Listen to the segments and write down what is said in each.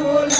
amor.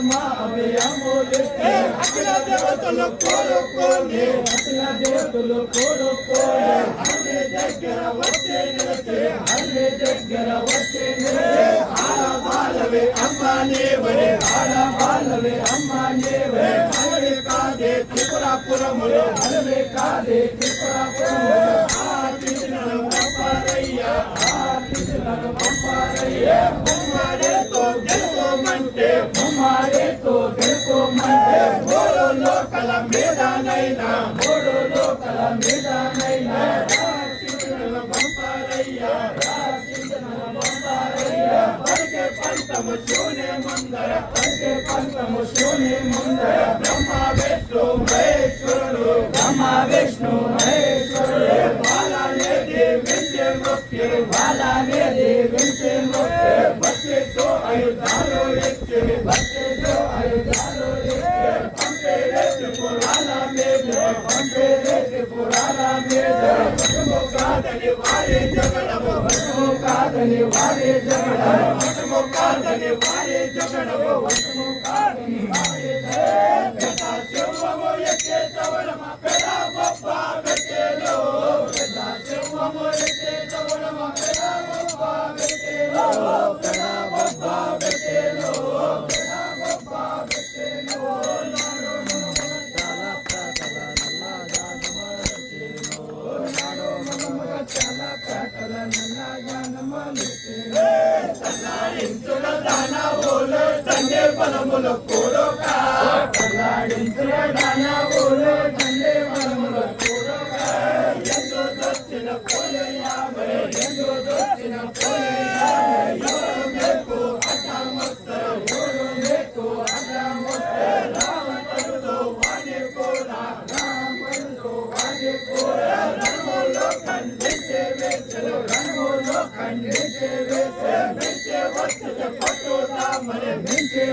అమ్మా అభయములెత్తే అఖిల దేవతలు కోరుకోనే అఖిల దేవతలు కోరుకోనే అన్ని దగ్గర వచ్చే నిలచే. అన్ని దగ్గర వచ్చే నిలచే. ఆడవాళ్ళవే అమ్మా నీవే ఆడవాళ్ళవే అమ్మా నీవే అలవే కాదే త్రిపురాపురములు. అలవే కాదే త్రిపురాపురములు. ఆ పిల్లలను పంపారయ్యా. ఆ పిల్లలను పంపారయ్యా ఉంటే కుమారేతో గెలుకోమంటే మూడు లోకల మీదనైనా మూడు లోకల మీదనైనా పంపారయ్యా పంపారయ్యా పలికే పంతము శూన్య ముందర పలికే పంతము శూన్య ముందర బ్రహ్మ విష్ణు మహేశ్వరుడు బ్రహ్మ విష్ణు మహేశ్వరుడు. I'm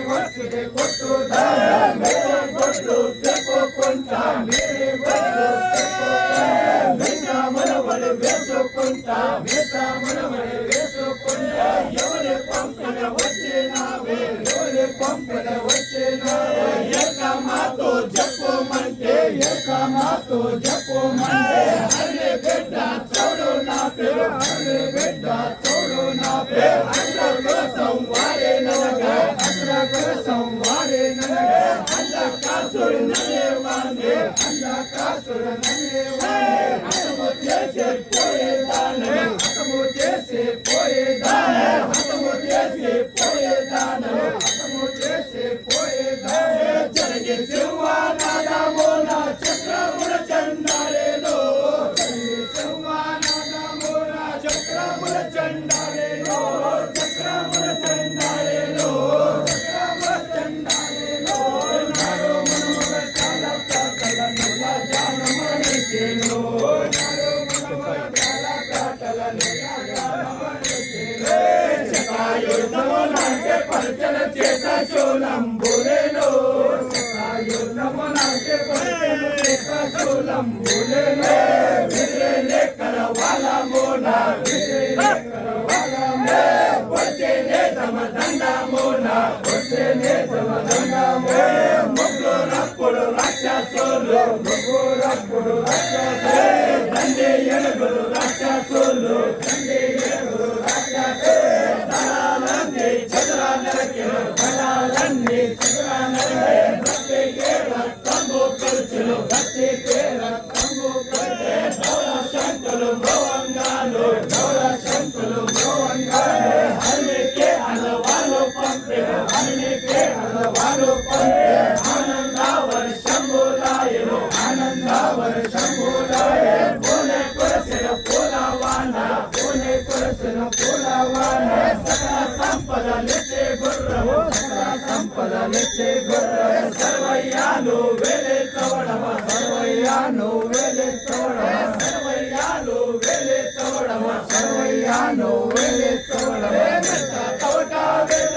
ಒಟ್ಟಿಗೆ ಕೊಟ್ಟು ಮೇಲೆ ಕೊಟ್ಟು ತೆಪ್ಪುಕೊಂಡ ಮೇಲೆ ಕೊಟ್ಟು ಮಿತ ಮನವಳೆ ಬೇಸುಕೊಂಡ ಮಿತ ಮನವಳೆ ಬೇಸುಕೊಂಡ ఎవరి పంపల వచ్చినావే ఎవరి పంపల చూస్తేనే తమ మొగ్గు రప్పుడు రాక్షసులు మొగ్గు రప్పుడు రాక్షసులు సంపదలిచ్చే గొర్రె సర్వయ్యా నువ్వేలే తవడవ సర్వయ్యా నువ్వేలే తవడవ సర్వయ్యా నువ్వేలే తవడవ సర్వయ్యా నువ్వేలే తవడవ తవట వేలే